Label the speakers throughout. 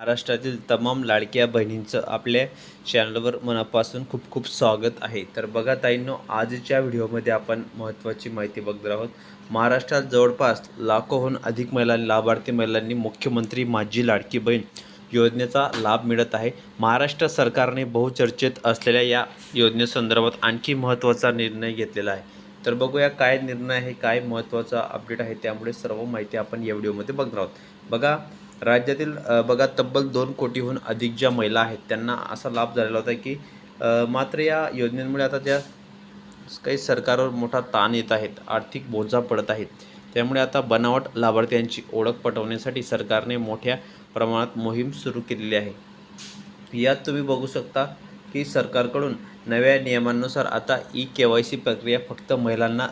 Speaker 1: महाराष्ट्रातील तमाम लाडक्या बहिणींचं आपल्या चॅनलवर मनापासून खूप खूप स्वागत आहे. तर बघा ताईंनो आजच्या व्हिडिओमध्ये आपण महत्त्वाची माहिती बघणार आहोत. महाराष्ट्रात जवळपास लाखोहून अधिक महिलांनी लाभार्थी महिलांनी मुख्यमंत्री माझी लाडकी बहीण योजनेचा लाभ मिळत आहे. महाराष्ट्र सरकारने बहुचर्चेत असलेल्या या योजनेसंदर्भात आणखी महत्त्वाचा निर्णय घेतलेला आहे. तर बघूया काय निर्णय आहे काय महत्त्वाचा अपडेट आहे त्यामुळे सर्व माहिती आपण या व्हिडिओमध्ये बघणार आहोत. बघा राज्यातील बघा तब्बल दोन कोटीहून अधिक ज्या महिला आहेत त्यांना असा लाभ झालेला होता की मात्र या योजनेमुळे आता त्या काही सरकारवर मोठा ताण येत आहेत आर्थिक बोजा पडत आहेत त्यामुळे आता बनावट लाभार्थ्यांची ओळख पटवण्यासाठी सरकारने मोठ्या प्रमाणात मोहीम सुरू केलेली आहे. यात तुम्ही बघू शकता की सरकारकडून नव्या नियमांनुसार आता ई के वाय सी प्रक्रिया फक्त महिलांना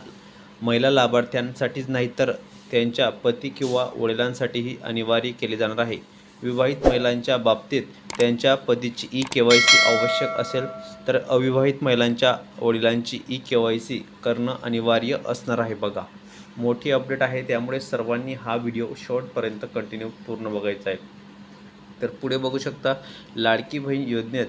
Speaker 1: महिला लाभार्थ्यांसाठीच नाही तर त्यांच्या पती किंवा वडिलांसाठीही अनिवार्य केले जाणार आहे. विवाहित महिलांच्या बाबतीत त्यांच्या पतीची ई के वाय सी आवश्यक असेल तर अविवाहित महिलांच्या वडिलांची ई के वाय सी करणं अनिवार्य असणार आहे बघा. मोठी अपडेट आहे त्यामुळे सर्वांनी हा व्हिडिओ शॉर्टपर्यंत कंटिन्यू पूर्ण बघायचा आहे. तर पुढे बघू शकता लाडकी बहीण योजनेत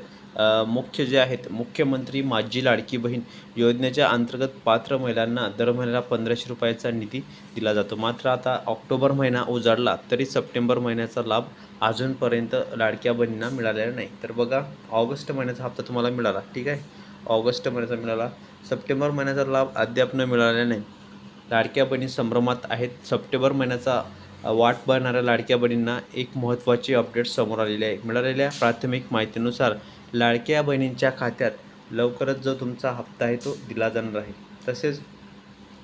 Speaker 1: मुख्य जे आहेत मुख्यमंत्री माझी लाडकी बहीण योजनेच्या अंतर्गत पात्र महिलांना दर महिन्याला पंधराशे रुपयाचा निधी दिला जातो. मात्र आता ऑक्टोबर महिना उजाडला तरी सप्टेंबर महिन्याचा लाभ अजूनपर्यंत लाडक्या बहिणींना मिळालेला नाही. तर बघा ऑगस्ट महिन्याचा हप्ता तुम्हाला मिळाला ठीक आहे? ऑगस्ट महिन्याचा मिळाला. सप्टेंबर महिन्याचा लाभ अद्याप न मिळालेला नाही. लाडक्या बहिणी संभ्रमात आहेत. सप्टेंबर महिन्याचा वाट पाहणाऱ्या लाडक्या बहिणींना एक महत्त्वाची अपडेट समोर आलेली आहे. मिळालेल्या प्राथमिक माहितीनुसार लाडक्या बहिणींच्या खात्यात लवकरच जो तुमचा हप्ता आहे तो दिला जाणार आहे. तसेच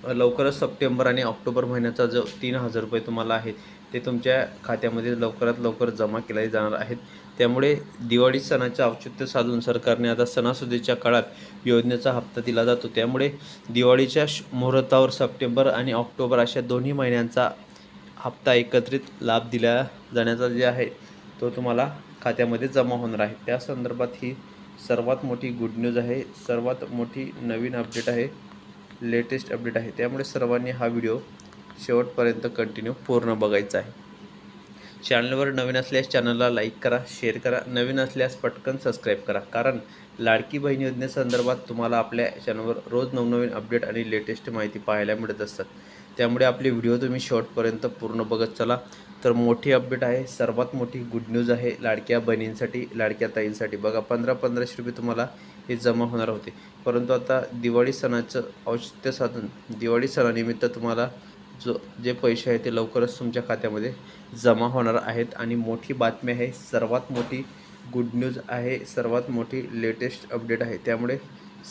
Speaker 1: लवकरच सप्टेंबर आणि ऑक्टोबर महिन्याचा जो तीन हजार रुपये तुम्हाला आहेत ते तुमच्या खात्यामध्ये लवकरात लवकर जमा केले जाणार आहेत. त्यामुळे दिवाळी सणाचे औचित्य साधून सरकारने आता सणासुदीच्या काळात योजनेचा हप्ता दिला जातो. त्यामुळे दिवाळीच्या मुहूर्तावर सप्टेंबर आणि ऑक्टोबर अशा दोन्ही महिन्यांचा हप्ता एकत्रित लाभ दिला जाण्याचा जे आहे तो तुम्हाला खात्यामध्ये जमा होणार आहे. त्या संदर्भात ही सर्वात मोठी गुड न्यूज आहे. सर्वात मोठी नवीन अपडेट आहे. लेटेस्ट अपडेट आहे. त्यामुळे सर्वांनी हा व्हिडिओ शेवटपर्यंत कंटिन्यू पूर्ण बघायचा आहे. चॅनलवर नवीन असल्यास चॅनलला लाईक करा शेअर करा. नवीन असल्यास पटकन सबस्क्राईब करा. कारण लाडकी बहीण योजनेसंदर्भात तुम्हाला आपल्या चॅनलवर रोज नवनवीन अपडेट आणि लेटेस्ट माहिती पाहायला मिळत असतात. त्यामुळे आपले व्हिडिओ तुम्ही शॉर्टपर्यंत पूर्ण बघत चला. तर मोठी अपडेट आहे सर्वात मोठी गुड न्यूज आहे लाडक्या बहिणींसाठी लाडक्या ताईंसाठी. बघा पंधरा पंधराशे रुपये तुम्हाला हे जमा होणार होते. परंतु आता दिवाळी सणाचं औचित्य साधून दिवाळी सणानिमित्त तुम्हाला जो जे पैसे आहे ते लवकरच तुमच्या खात्यामध्ये जमा होणार आहेत. आणि मोठी बातमी आहे सर्वात मोठी गुड न्यूज आहे सर्वात मोठी लेटेस्ट अपडेट आहे. त्यामुळे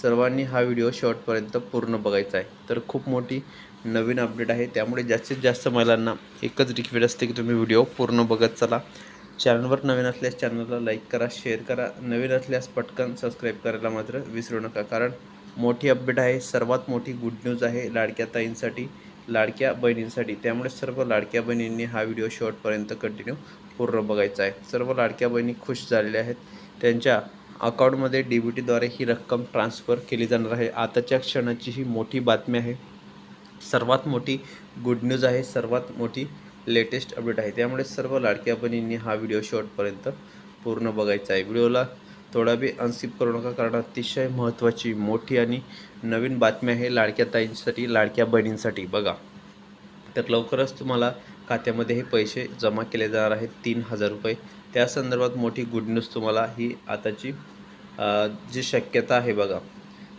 Speaker 1: सर्वांनी हा व्हिडिओ शॉर्टपर्यंत पूर्ण बघायचा आहे. तर खूप मोठी नवीन अपडेट आहे. त्यामुळे जास्तीत जास्त महिलांना एकच रिक्वेस्ट असते की तुम्ही व्हिडिओ पूर्ण बघत चला. चॅनलवर नवीन असल्यास चॅनलला लाईक करा शेअर करा. नवीन असल्यास पटकन सबस्क्राईब करायला मात्र विसरू नका. कारण मोठी अपडेट आहे. सर्वात मोठी गुड न्यूज आहे लाडक्या ताईंसाठी लाडक्या बहिणींसाठी. त्यामुळे सर्व लाडक्या बहिणींनी हा व्हिडिओ शॉर्टपर्यंत कंटिन्यू पूर्ण बघायचा आहे. सर्व लाडक्या बहिणी खुश झालेल्या आहेत. त्यांच्या अकाउंटमध्ये डी बी टीद्वारे ही रक्कम ट्रान्सफर केली जाणार आहे. आताच्या क्षणाची ही मोठी बातमी आहे. सर्वात मोठी गुड न्यूज आहे. सर्वात मोठी लेटेस्ट अपडेट आहे. त्यामुळे सर्व लाडक्या बहिणींनी हा व्हिडिओ शॉर्टपर्यंत पूर्ण बघायचा आहे. व्हिडिओला थोडा बी अनस्किप करू नका कारण अतिशय महत्त्वाची मोठी आणि नवीन बातमी आहे लाडक्या ताईंसाठी लाडक्या बहिणींसाठी. बघा तर लवकरच तुम्हाला खात्यामध्ये हे पैसे जमा केले जाणार आहेत. तीन हजार रुपये त्या संदर्भात मोठी गुड न्यूज तुम्हाला ही आताची जी शक्यता आहे बघा.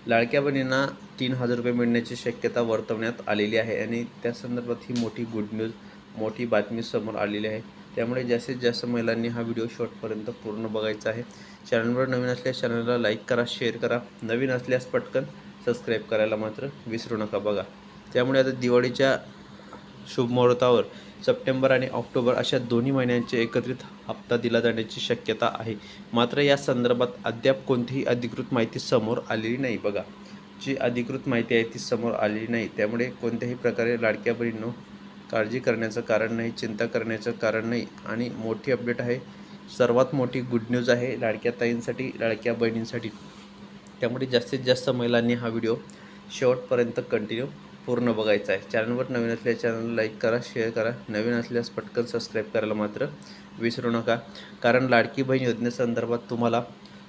Speaker 1: लाडक्या बहिणींना तीन हजार रुपये मिळण्याची शक्यता वर्तवण्यात आलेली आहे आणि त्या संदर्भात ही मोठी गुड न्यूज मोठी बातमी समोर आलेली आहे. त्यामुळे जास्तीत जास्त महिलांनी हा व्हिडिओ शॉर्टपर्यंत पूर्ण बघायचा आहे. चॅनलवर नवीन असल्यास चॅनलला लाईक करा शेअर करा. नवीन असल्यास पटकन सबस्क्राईब करायला मात्र विसरू नका बघा. त्यामुळे आता दिवाळीच्या शुभ मुहूर्तावर सप्टेंबर आणि ऑक्टोबर अशा दोन्ही महिन्यांचे एकत्रित हप्ता दिला जाण्याची शक्यता आहे. मात्र या संदर्भात अद्याप कोणतीही अधिकृत माहिती समोर आलेली नाही बघा. जी अधिकृत माहिती आहे ती समोर आलेली नाही. त्यामुळे कोणत्याही प्रकारे लाडक्या बहिणींनो काळजी करण्याचं कारण नाही चिंता करण्याचं कारण नाही. आणि मोठी अपडेट आहे. सर्वात मोठी गुड न्यूज आहे लाडक्या ताईंसाठी लाडक्या बहिणींसाठी. त्यामुळे जास्तीत जास्त महिलांनी हा व्हिडिओ शेवटपर्यंत कंटिन्यू पूर्ण बघायचा आहे. चॅनलवर नवीन असल्यास चॅनल लाईक करा शेअर करा. नवीन असल्यास पटकन सबस्क्राईब करायला मात्र विसरू नका. कारण लाडकी बहीण योजनेसंदर्भात तुम्हाला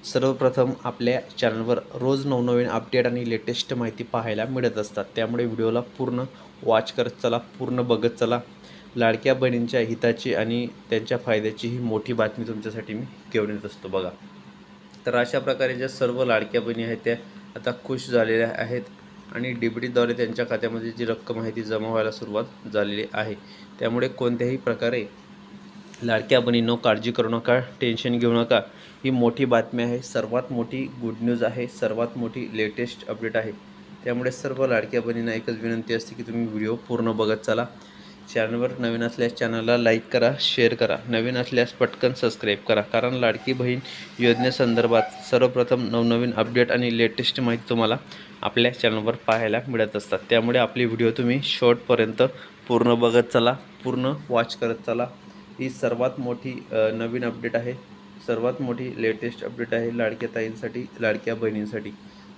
Speaker 1: सर्वप्रथम आपल्या चॅनलवर रोज नवनवीन अपडेट आणि लेटेस्ट माहिती पाहायला मिळत असतात. त्यामुळे व्हिडिओला पूर्ण वॉच करत चला पूर्ण बघत चला. लाडक्या बहिणींच्या हिताची आणि त्यांच्या फायद्याची ही मोठी बातमी तुमच्यासाठी मी घेऊन येत असतो. बघा. तर अशा प्रकारे ज्या सर्व लाडक्या बहिणी आहेत त्या आता खुश झालेल्या आहेत. आणि डी बी टीद्वारे त्यांच्या खात्यामध्ये जी रक्कम आहे ती जमा व्हायला सुरुवात झालेली आहे. त्यामुळे कोणत्याही प्रकारे लाडक्या बहिणींनो काळजी करू नका टेन्शन घेऊ नका. ही मोठी बातमी आहे. सर्वात मोठी गुड न्यूज आहे. सर्वात मोठी लेटेस्ट अपडेट आहे. त्यामुळे सर्व लाडक्या बहिणींना एकच विनंती असते की तुम्ही व्हिडिओ पूर्ण बघत चला. चॅनलवर नवीन असल्यास चॅनलला लाईक करा शेअर करा. नवीन असल्यास पटकन सबस्क्राईब करा. कारण लाडकी बहीण योजनेसंदर्भात सर्वप्रथम नवनवीन अपडेट आणि लेटेस्ट माहिती तुम्हाला आपल्या चॅनलवर पाहायला मिळत असतात. त्यामुळे आपली व्हिडिओ तुम्ही शॉर्टपर्यंत पूर्ण बघत चला पूर्ण वॉच करत चला. ही सर्वात मोठी नवीन अपडेट आहे. सर्वात मोठी लेटेस्ट अपडेट आहे लाडक्या ताईंसाठी लाडक्या बहिणींसाठी.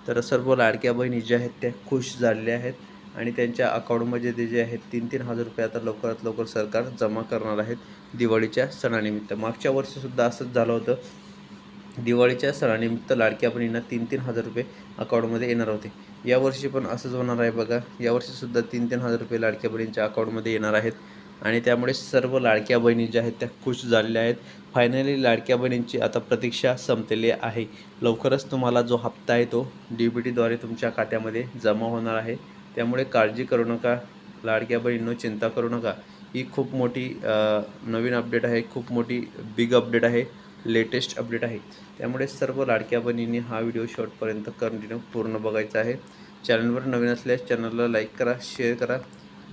Speaker 1: तर सर्व लाडक्या बहिणी ज्या आहेत त्या खुश झालेल्या आहेत. आणि त्यांच्या अकाउंटमध्ये ते जे आहेत तीन तीन हजार रुपये आता लवकरात लवकर सरकार जमा करणार आहेत दिवाळीच्या सणानिमित्त. मागच्या वर्षीसुद्धा असंच झालं होतं. दिवाळीच्या सणानिमित्त लाडक्या बहिणींना तीन तीन हजार रुपये अकाउंटमध्ये येणार होते. यावर्षी पण असंच होणार आहे बघा. यावर्षीसुद्धा तीन तीन हजार रुपये लाडक्या बहिणींच्या अकाउंटमध्ये येणार आहेत. आणि त्यामुळे सर्व लाडक्या बहिणी ज्या आहेत त्या खुश झालेल्या आहेत. फायनली लाडक्या बहिणींची आता प्रतीक्षा संपलेली आहे. लवकरच तुम्हाला जो हप्ता आहे तो डी बी टीद्वारे तुमच्या खात्यामध्ये जमा होणार आहे. त्यामुळे काळजी करू नका. लाडक्या बहिणींनो चिंता करू नका. ही खूप मोठी नवीन अपडेट आहे. खूप मोठी बिग अपडेट आहे. लेटेस्ट अपडेट आहे. त्यामुळे सर्व लाडक्या बहिणींनी हा व्हिडिओ शॉर्टपर्यंत कंटिन्यू पूर्ण बघायचा आहे. चॅनलवर नवीन असल्यास चॅनलला लाईक करा शेअर करा.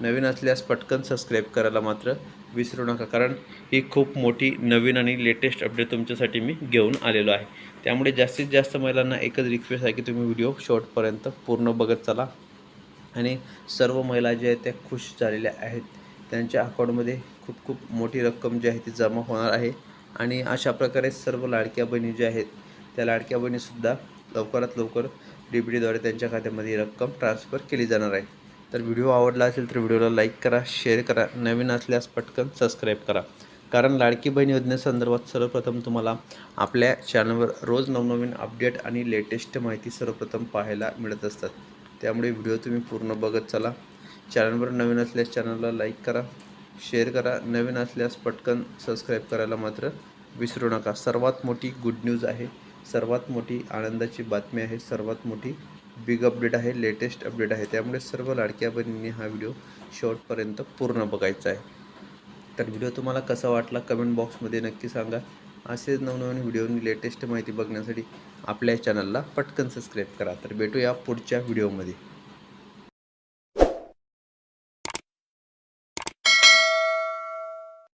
Speaker 1: नवीन असल्यास पटकन सबस्क्राईब करायला मात्र विसरू नका. कारण ही खूप मोठी नवीन आणि लेटेस्ट अपडेट तुमच्यासाठी मी घेऊन आलेलो आहे. त्यामुळे जास्तीत जास्त महिलांना एकच रिक्वेस्ट आहे की तुम्ही व्हिडिओ शॉर्टपर्यंत पूर्ण बघत चला. आणि सर्व महिला ज्या आहेत त्या खुश झालेल्या आहेत. त्यांच्या अकाउंटमध्ये खूप खूप मोठी रक्कम जी आहे ती जमा होणार आहे. आणि अशा प्रकारे सर्व लाडक्या बहिणी ज्या आहेत त्या लाडक्या बहिणीसुद्धा लवकरात लवकर डी बी डीद्वारे त्यांच्या खात्यामध्ये रक्कम ट्रान्सफर केली जाणार आहे. तर व्हिडिओ आवडला असेल तर व्हिडिओला लाईक करा शेअर करा नवीन असल्यास पटकन सबस्क्राईब करा. कारण लाडकी बहीण योजनेसंदर्भात सर्वप्रथम तुम्हाला आपल्या चॅनलवर रोज नवनवीन अपडेट आणि लेटेस्ट माहिती सर्वप्रथम पाहायला मिळत असतात. त्यामुळे व्हिडिओ तुम्ही पूर्ण बघत चला. चॅनलवर नवीन असल्यास चॅनलला लाईक करा शेअर करा. नवीन असल्यास पटकन सबस्क्राईब करायला मात्र विसरू नका. सर्वात मोठी गुड न्यूज आहे. सर्वात मोठी आनंदाची बातमी आहे. सर्वात मोठी बिग अपडेट आहे. लेटेस्ट अपडेट आहे. त्यामुळे सर्व लाडक्या बहिणींनी हा व्हिडिओ शेवटपर्यंत पूर्ण बघायचा आहे. तर व्हिडिओ तुम्हाला कसा वाटला? कमेंट बॉक्समध्ये नक्की सांगा. असेच नवनवीन व्हिडिओनी लेटेस्ट माहिती बघण्यासाठी आपल्या चॅनलला पटकन सबस्क्राईब करा. तर भेटूया पुढच्या व्हिडिओमध्ये